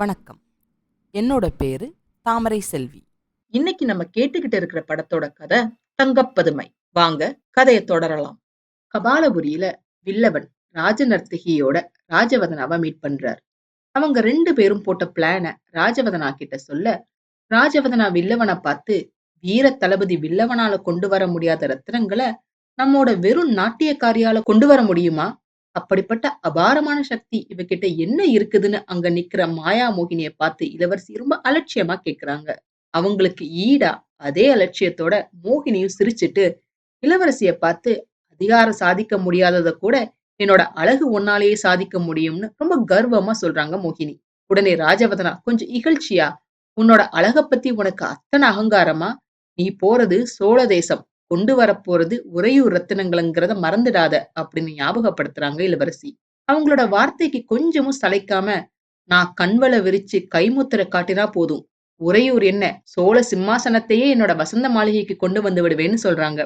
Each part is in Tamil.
வணக்கம். என்னோட பேரு தாமரை செல்வி. இன்னைக்கு நம்ம கேட்டுக்கிட்டு இருக்கிற படத்தோட கதை தங்கப்பதுமை. வாங்க கதையை தொடரலாம். கபாலபுரியில வில்லவன் ராஜநர்த்தகியோட ராஜவதனாவை மீட் பண்றார். அவங்க ரெண்டு பேரும் போட்ட பிளான ராஜவதனா கிட்ட சொல்ல ராஜவதனா வில்லவனை பார்த்து வீர தளபதி வில்லவனால கொண்டு வர முடியாத ரத்தினங்களை நம்மோட வெறும் நாட்டியக்காரியால கொண்டு வர முடியுமா? அப்படிப்பட்ட அபாரமான சக்தி இவகிட்ட என்ன இருக்குதுன்னு அங்க நிக்கிற மாயா மோகினிய பார்த்து இளவரசி ரொம்ப அலட்சியமா கேக்குறாங்க. அவங்களுக்கு ஈடா அதே அலட்சியத்தோட மோகினியும் சிரிச்சிட்டு இளவரசிய பார்த்து அதிகாரம் சாதிக்க முடியாதத கூட என்னோட அழகு ஒன்னாலேயே சாதிக்க முடியும்னு ரொம்ப கர்வமா சொல்றாங்க மோகினி. உடனே ராஜவதனா கொஞ்சம் இகழ்ச்சியா உன்னோட அழக பத்தி உனக்கு அத்தனை அகங்காரமா? நீ போறது சோழ தேசம். கொண்டு வரப்போறது உறையூர் ரத்தினங்கள்ங்கிறத மறந்துடாத அப்படின்னு ஞாபகப்படுத்துறாங்க இளவரசி. அவங்களோட வார்த்தைக்கு கொஞ்சமும் சளைக்காம நான் கண்வள விரிச்சு கைமுத்திர காட்டினா போதும். உறையூர் என்ன சோழ சிம்மாசனத்தையே என்னோட வசந்த மாளிகைக்கு கொண்டு வந்து விடுவேன்னு சொல்றாங்க.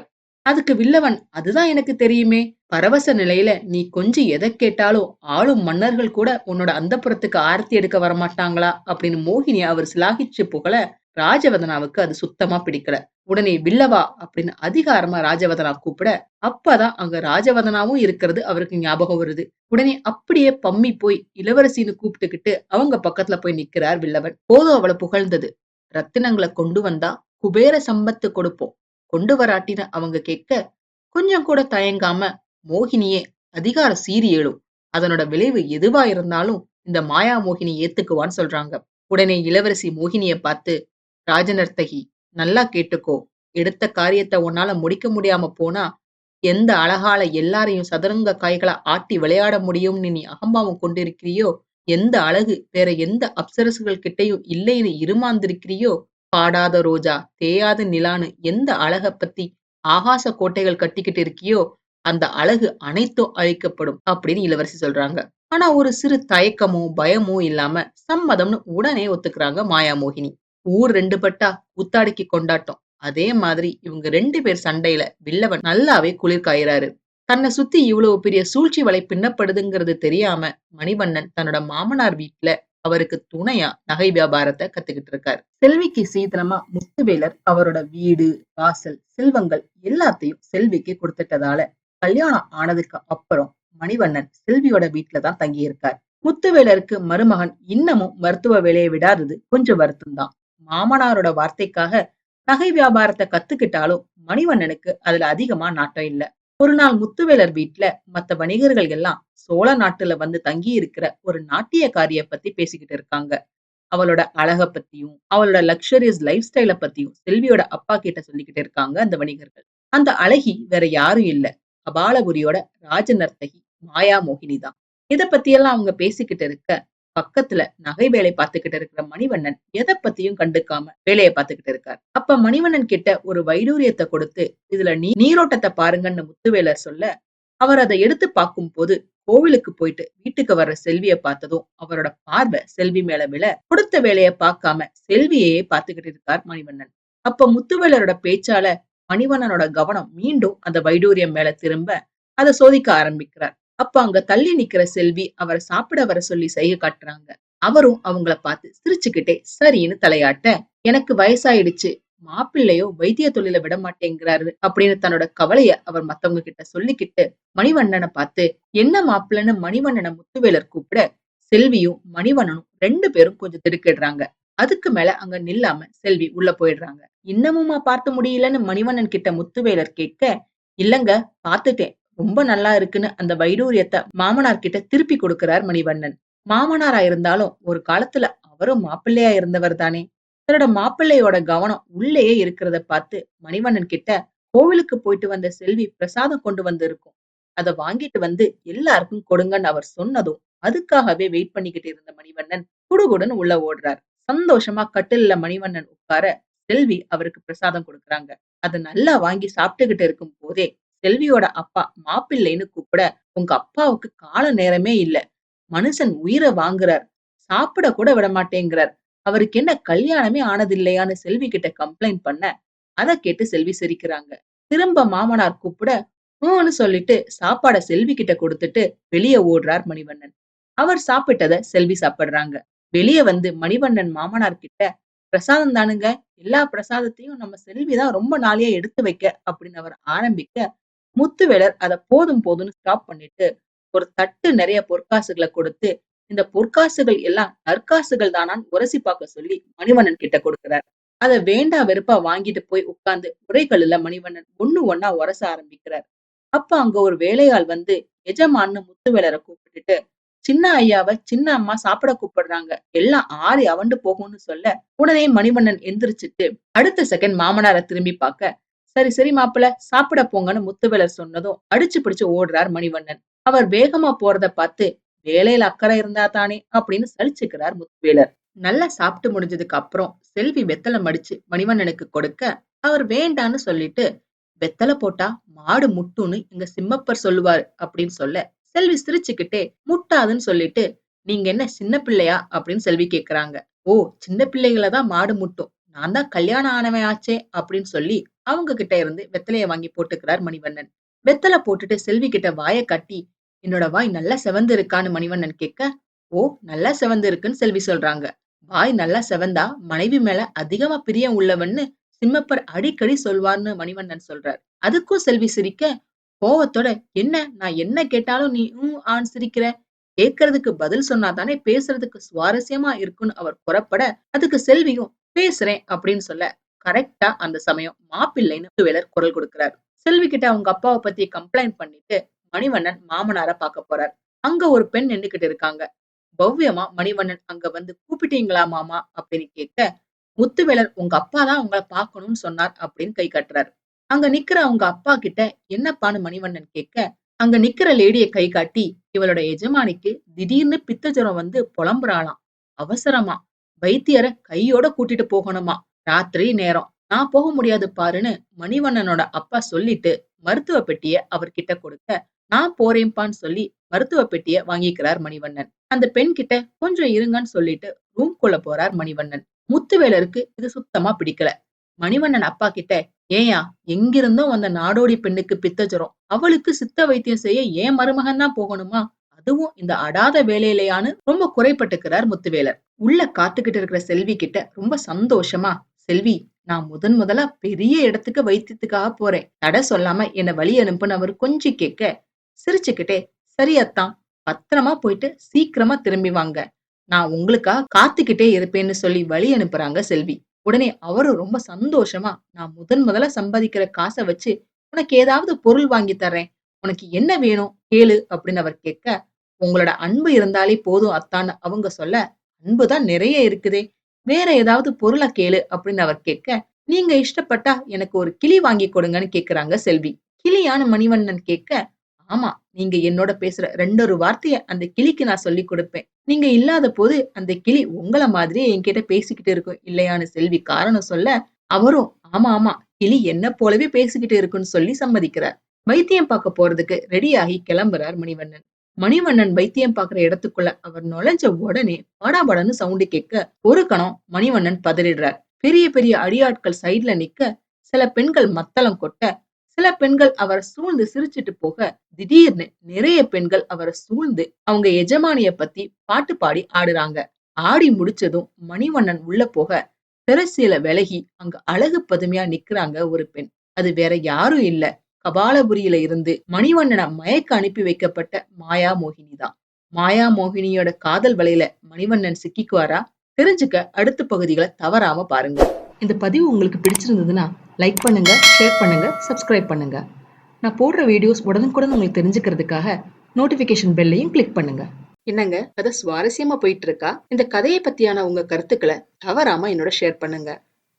அதுக்கு வில்லவன் அதுதான் எனக்கு தெரியுமே. பரவச நிலையில நீ கொஞ்சம் எதை கேட்டாலும் ஆளும் மன்னர்கள் கூட உன்னோட அந்தப்புறத்துக்கு ஆர்த்தி எடுக்க வரமாட்டாங்களா? அப்படின்னு மோகினி அவர் சிலாகிச்சு புகழ ராஜவதனாவுக்கு அது சுத்தமா பிடிக்கல. உடனே வில்லவா அப்படின்னு அதிகாரமா ராஜவதனா கூப்பிட அப்பதான் அங்க ராஜவதனாவும் இருக்கிறது அவருக்கு ஞாபகம் வருது. உடனே அப்படியே பம்மி போய் இளவரசின்னு கூப்பிட்டுக்கிட்டு அவங்க பக்கத்துல போய் நிக்கிறார் வில்லவன். போதும் அவளை புகழ்ந்தது. ரத்தினங்களை கொண்டு வந்தா குபேர சம்பத்து கொடுப்போம். கொண்டு வராட்டின்னு அவங்க கேட்க கொஞ்சம் கூட தயங்காம மோகினியே அதிகார சீறி எழும். அதனோட விளைவு எதுவா இருந்தாலும் இந்த மாயா மோகினி ஏத்துக்குவான்னு சொல்றாங்க. உடனே இளவரசி மோகினிய பார்த்து ராஜநர்த்தகி நல்லா கேட்டுக்கோ. எடுத்த காரியத்தை உன்னால முடிக்க முடியாம போனா எந்த அழகால எல்லாரையும் சதுரங்க காய்களை ஆட்டி விளையாட முடியும்னு நீ அகம்பாவம் கொண்டிருக்கிறியோ? எந்த அழகு வேற எந்த அப்சரசுகள் கிட்டையும் இல்லைன்னு இருமாந்திருக்கிறியோ? பாடாத ரோஜா தேயாத நிலான்னு எந்த அழக பத்தி ஆகாச கோட்டைகள் கட்டிக்கிட்டு இருக்கியோ? அந்த அழகு அனைத்தும் அழிக்கப்படும் அப்படின்னு இளவரசி சொல்றாங்க. ஆனா ஒரு சிறு தயக்கமோ பயமோ இல்லாம சம்மதம்னு உடனே ஒத்துக்கிறாங்க மாயாமோகினி. ஊர் ரெண்டு பட்டா கூத்தாடிக்கு கொண்டாட்டம். அதே மாதிரி இவங்க ரெண்டு பேர் சண்டையில வில்லவன் நல்லாவே குளிர் காயிறாரு தன்னை சுத்தி இவ்வளவு பெரிய சூழ்ச்சி வலை பின்னப்படுதுங்கிறது தெரியாம மணிவண்ணன் தன்னோட மாமனார் வீட்டுல அவருக்கு துணையா நகை வியாபாரத்தை கத்துக்கிட்டு இருக்காரு. செல்விக்கு சீதனமா முத்துவேலர் அவரோட வீடு வாசல் செல்வங்கள் எல்லாத்தையும் செல்விக்கு கொடுத்துட்டதால கல்யாணம் ஆனதுக்கு அப்புறம் மணிவண்ணன் செல்வியோட வீட்டுலதான் தங்கி முத்துவேலருக்கு மருமகன் இன்னமும் மருத்துவ வேலையை விடாதது கொஞ்சம் வருத்தம் தான் மாமனாரோட வார்த்தைக்காக நகை வியாபாரத்தை கத்துக்கிட்டாலும் மணிவண்ணனுக்கு அதுல அதிகமா நாட்டம் இல்ல. ஒரு நாள் முத்துவேலர் வீட்டுல மத்த வணிகர்கள் எல்லாம் சோழ நாட்டுல வந்து தங்கி இருக்கிற ஒரு நாட்டியக்காரிய பத்தி பேசிக்கிட்டு இருக்காங்க. அவளோட அழக பத்தியும் அவளோட லக்ஸரியஸ் லைஃப் ஸ்டைல பத்தியும் செல்வியோட அப்பா கிட்ட சொல்லிக்கிட்டு இருக்காங்க அந்த வணிகர்கள். அந்த அழகி வேற யாரும் இல்ல. அபாலபுரியோட ராஜநர்த்தகி மாயா மோகினி தான் இத பத்தியெல்லாம் அவங்க பேசிக்கிட்டு இருக்க பக்கத்துல நகை வேலை பார்த்துக்கிட்டு இருக்கிற மணிவண்ணன் எதை பத்தியும் கண்டுக்காம வேலையை பார்த்துக்கிட்டு இருக்கார். அப்ப மணிவண்ணன் கிட்ட ஒரு வைடூரியத்தை கொடுத்து இதுல நீ நீரோட்டத்தை பாருங்கன்னு முத்துவேலர் சொல்ல அவர் அதை எடுத்து பார்க்கும் போது கோவிலுக்கு போயிட்டு வீட்டுக்கு வர்ற செல்விய பார்த்ததும் அவரோட பார்வை செல்வி மேல விழ கொடுத்த வேலைய பார்க்காம செல்வியையே பார்த்துக்கிட்டு இருக்கார் மணிவண்ணன். அப்ப முத்துவேலரோட பேச்சால மணிவண்ணனோட கவனம் மீண்டும் அந்த வைடூரியம் மேல திரும்ப அதை சோதிக்க ஆரம்பிக்கிறார். அப்ப அங்க தள்ளி நிக்கிற செல்வி அவரை சாப்பிட வர சொல்லி செய்ய காட்டுறாங்க. அவரும் அவங்கள பார்த்து சிரிச்சுக்கிட்டே சரின்னு தலையாட்ட எனக்கு வயசாயிடுச்சு மாப்பிள்ளையோ வைத்திய தொழில விட மாட்டேங்கிறாரு அப்படின்னு தன்னோட கவலைய அவர் மத்தவங்க கிட்ட சொல்லிக்கிட்டு மணிவண்ணனை பார்த்து என்ன மாப்பிள்ளைன்னு மணிவண்ணனை முத்துவேலர் கூப்பிட செல்வியும் மணிவண்ணனும் ரெண்டு பேரும் கொஞ்சம் திடுக்கிடுறாங்க. அதுக்கு மேல அங்க நில்லாம செல்வி உள்ள போயிடுறாங்க. இன்னமுமா பார்த்து முடியலன்னு மணிவண்ணன் கிட்ட முத்துவேலர் கேட்க இல்லங்க பார்த்துட்டேன். ரொம்ப நல்லா இருக்குன்னு அந்த வைடூரியத்தை மாமனார் கிட்ட திருப்பி கொடுக்கிறார் மணிவண்ணன். மாமனாரா இருந்தாலும் ஒரு காலத்துல அவரும் மாப்பிள்ளையா இருந்தவர் தானே. தன்னோட மாப்பிள்ளையோட கவனம் உள்ளேயே இருக்கிறத பார்த்து மணிவண்ணன் கிட்ட கோவிலுக்கு போயிட்டு வந்த செல்வி பிரசாதம் கொண்டு வந்து இருக்கும் அதை வாங்கிட்டு வந்து எல்லாருக்கும் கொடுங்கன்னு அவர் சொன்னதும் அதுக்காகவே வெயிட் பண்ணிக்கிட்டு இருந்த மணிவண்ணன் குடுகுடுன்னு உள்ள ஓடுறார். சந்தோஷமா கட்டில்ல மணிவண்ணன் உட்கார செல்வி அவருக்கு பிரசாதம் கொடுக்குறாங்க. அதை நல்லா வாங்கி சாப்பிட்டுக்கிட்டு இருக்கும் போதே செல்வியோட அப்பா மாப்பிள்ளைன்னு கூப்பிட உங்க அப்பாவுக்கு கால நேரமே இல்ல. மனுஷன் உயிரை வாங்குறார். சாப்பிட கூட விட மாட்டேங்கிறார். அவருக்கு என்ன கல்யாணமே ஆனதில்லையான்னு செல்வி கிட்ட கம்ப்ளைண்ட் பண்ண அதை கேட்டு செல்வி சிரிக்கிறாங்க. திரும்ப மாமனார் கூப்பிட ஹூன்னு சொல்லிட்டு சாப்பாட செல்வி கிட்ட கொடுத்துட்டு வெளியே ஓடுறார் மணிவண்ணன். அவர் சாப்பிட்டத செல்வி சாப்பிடுறாங்க. வெளியே வந்து மணிவண்ணன் மாமனார் கிட்ட பிரசாதம் தானுங்க. எல்லா பிரசாதத்தையும் நம்ம செல்விதான் ரொம்ப நாளையா எடுத்து வைக்க அப்படின்னு அவர் ஆரம்பிக்க முத்துவேலர் அத போதும் போதும்னு ஸ்டாப் பண்ணிட்டு ஒரு தட்டு நிறைய பொற்காசுகளை கொடுத்து இந்த பொற்காசுகள் எல்லாம் நற்காசுகள் தானான்னு உரசி பார்க்க சொல்லி மணிவண்ணன் கிட்ட கொடுக்கிறார். அத வேண்டா வெறுப்பா வாங்கிட்டு போய் உட்கார்ந்து உரைகளில மணிவண்ணன் ஒண்ணு ஒன்னா உரச ஆரம்பிக்கிறார். அப்ப அங்க ஒரு வேலையாள் வந்து எஜமான்னு முத்துவேலரை கூப்பிட்டுட்டு சின்ன ஐயாவை சின்ன அம்மா சாப்பிட கூப்பிடுறாங்க. எல்லாம் ஆறி அவண்டு போகும்னு சொல்ல உடனே மணிவண்ணன் எந்திரிச்சிட்டு அடுத்த செகண்ட் மாமனாரை திரும்பி பார்க்க சரி சரி மாப்பிள சாப்பிட போங்கன்னு முத்துவேலர் சொன்னதும் அடிச்சு பிடிச்சு ஓடுறார் மணிவண்ணன். அவர் வேகமா போறத பார்த்து வேலையில அக்கறை இருந்தா தானே அப்படின்னு சலிச்சுக்கிறார் முத்துவேலர். நல்லா சாப்பிட்டு முடிஞ்சதுக்கு அப்புறம் செல்வி வெத்தலை மடிச்சு மணிவண்ணனுக்கு கொடுக்க அவர் வேண்டான்னு சொல்லிட்டு வெத்தலை போட்டா மாடு முட்டுன்னு எங்க சிம்மப்பர் சொல்லுவாரு அப்படின்னு சொல்ல செல்வி சிரிச்சுக்கிட்டே முட்டாதுன்னு சொல்லிட்டு நீங்க என்ன சின்ன பிள்ளையா? அப்படின்னு செல்வி கேக்குறாங்க. ஓ சின்ன பிள்ளைகளை தான் மாடு முட்டும். நான் தான் கல்யாணம் ஆனவன் ஆச்சே அப்படின்னு சொல்லி அவங்க கிட்ட இருந்து வெத்தலையை வாங்கி போட்டுக்கிறார் மணிவண்ணன். வெத்தலை போட்டுட்டு செல்வி கிட்ட வாயை கட்டி என்னோட வாய் நல்லா செவந்து இருக்கான்னு மணிவண்ணன் கேட்க ஓ நல்லா செவந்து இருக்குன்னு செல்வி சொல்றாங்க. வாய் நல்லா செவந்தா மனைவி மேல அதிகமா பிரியம் உள்ளவன்னு சிம்மப்பர் அடிக்கடி சொல்வார்னு மணிவண்ணன் சொல்றார். அதுக்கும் செல்வி சிரிக்க கோவத்தோட என்ன? நான் என்ன கேட்டாலும் நீ உம் ஆண் சிரிக்கிற? கேட்கறதுக்கு பதில் சொன்னா தானே பேசுறதுக்கு சுவாரஸ்யமா இருக்குன்னு அவர் புறப்பட அதுக்கு செல்வியும் பேசுறேன் அப்படின்னு சொல்ல கரெக்டா அந்த சமயம் மாப்பிள்ளைன்னு வேலர் குரல் கொடுக்கிறார். செல்வி கிட்ட அவங்க அப்பாவை பத்தி கம்ப்ளைண்ட் பண்ணிட்டு மணிவண்ணன் மாமனார பார்க்க போறார். அங்க ஒரு பெண் நின்னுகிட்டு இருக்காங்க. பவ்யமா மணிவண்ணன் அங்க வந்து கூப்பிட்டீங்களா மாமா? அப்படின்னு கேட்க முத்துவேலர் உங்க அப்பா தான் உங்களை பார்க்கணும்னு சொன்னார் அப்படின்னு கை கட்டுறாரு. அங்க நிக்கிற அவங்க அப்பா கிட்ட என்னப்பான்னு மணிவண்ணன் கேட்க அங்க நிக்கிற லேடிய கை காட்டி இவளோட எஜமானிக்கு திடீர்னு பித்த ஜுரம் வந்து புலம்புறாளாம். அவசரமா. வைத்தியரை கையோட கூட்டிட்டு போகணுமா? ராத்திரி நேரம். நான் போக முடியாது பாருன்னு மணிவண்ணனோட அப்பா சொல்லிட்டு மருத்துவ பெட்டிய அவர்கிட்ட கொடுக்க நான் போறேன்பான்னு சொல்லி மருத்துவ பெட்டிய வாங்கிக்கிறார் மணிவண்ணன். அந்த பெண் கிட்ட கொஞ்சம் இருங்கன்னு சொல்லிட்டு ரூம்குள்ள போறார் மணிவண்ணன். முத்துவேலருக்கு இது சுத்தமா பிடிக்கல. மணிவண்ணன் அப்பா கிட்ட ஏயா எங்கிருந்தோ வந்த நாடோடி பெண்ணுக்கு பித்தஜரம். அவளுக்கு சித்த வைத்தியம் செய்ய ஏன் மருமகன் தான் போகணுமா? அதுவும் இந்த அடாத வேலையிலையான்னு ரொம்ப குறைப்பட்டுக்கிறார் முத்துவேலர் உள்ள காத்துக்கிட்டு இருக்கிற செல்வி கிட்ட ரொம்ப சந்தோஷமா செல்வி நான் முதன் முதலா பெரிய இடத்துக்கு வைத்தியத்துக்காக போறேன். தடை சொல்லாம என்ன வழி அனுப்புனவர் கொஞ்சம் கொஞ்சி கேட்க. சிரிச்சுக்கிட்டே சரியத்தான் பத்திரமா போயிட்டு சீக்கிரமா திரும்பி வாங்க. நான் உங்களுக்காக காத்துக்கிட்டே இருப்பேன்னு சொல்லி வழி அனுப்புறாங்க செல்வி. உடனே அவரும் ரொம்ப சந்தோஷமா நான் முதன் முதல்ல சம்பாதிக்கிற காசை வச்சு உனக்கு ஏதாவது பொருள் வாங்கி தர்றேன். உனக்கு என்ன வேணும்? கேளு. அப்படின்னு அவர் கேட்க உங்களோட அன்பு இருந்தாலே போதும் அத்தான்னு அவங்க சொல்ல அன்புதான் நிறைய இருக்குதே. வேற ஏதாவது பொருளை கேளு அப்படின்னு அவர் கேட்க நீங்க இஷ்டப்பட்டா எனக்கு ஒரு கிளி வாங்கி கொடுங்கன்னு கேக்குறாங்க செல்வி. கிளியான மணிவண்ணன் கேட்க ஆமா நீங்க என்னோட பேசுற ரெண்டொரு வார்த்தைய அந்த கிளிக்கு நான் சொல்லி கொடுப்பேன். நீங்க இல்லாத போது அந்த கிளி உங்கள மாதிரியே என்கிட்ட பேசிக்கிட்டு இருக்கும் இல்லையான்னு செல்வி காரணம் சொல்ல அவரும் ஆமா ஆமா கிளி என்ன போலவே பேசிக்கிட்டு இருக்குன்னு சொல்லி சம்மதிக்கிறார். வைத்தியம் பார்க்க போறதுக்கு ரெடியாகி கிளம்புறார் மணிவண்ணன். மணிவண்ணன் வைத்தியம் பாக்குற இடத்துக்குள்ள அவர் நுழைஞ்ச உடனே படாபடன்னு சவுண்டு கேட்க ஒரு கணம் மணிவண்ணன் பதறிடுறார். பெரிய பெரிய அடியாட்கள் சைடுல நிக்க சில பெண்கள் மத்தளம் கொட்ட சில பெண்கள் அவரை சூழ்ந்து சிரிச்சிட்டு போக திடீர்னு நிறைய பெண்கள் அவரை சூழ்ந்து அவங்க எஜமானிய பத்தி பாட்டு பாடி ஆடுறாங்க. ஆடி முடிச்சதும் மணிவண்ணன் உள்ள போக திரசியில விலகி அங்க அழகு பதுமையா நிக்கிறாங்க ஒரு பெண். அது வேற யாரும் இல்ல. கபாலபுரியில இருந்து மணிவண்ணனை மயக்க அனுப்பி வைக்கப்பட்ட மாயா மோகினி தான். மாயா மோகினியோட காதல் வலையில மணிவண்ணன் சிக்கிக்குவாரா? தெரிஞ்சுக்க அடுத்த பகுதிகளை தவறாம பாருங்க. இந்த பதிவு உங்களுக்கு பிடிச்சிருந்ததுன்னா லைக் பண்ணுங்க ஷேர் பண்ணுங்க சப்ஸ்கிரைப் பண்ணுங்க. நான் போடுற வீடியோஸ் உடனுக்குடன் உங்களுக்கு தெரிஞ்சுக்கிறதுக்காக நோட்டிபிகேஷன் பெல்லையும் கிளிக் பண்ணுங்க. என்னங்க கதை சுவாரஸ்யமா போயிட்டு இருக்கா இந்த கதையை பத்தியான உங்க கருத்துக்களை தவறாம என்னோட ஷேர் பண்ணுங்க.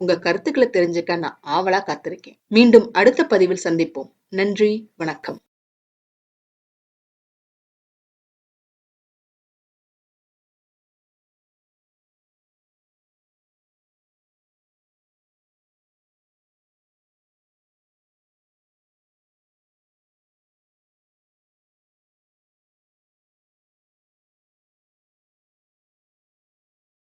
உங்க கருத்துக்களை தெரிஞ்சுக்க நான் ஆவலா காத்திருக்கேன். மீண்டும் அடுத்த பதிவில் சந்திப்போம். நன்றி வணக்கம்.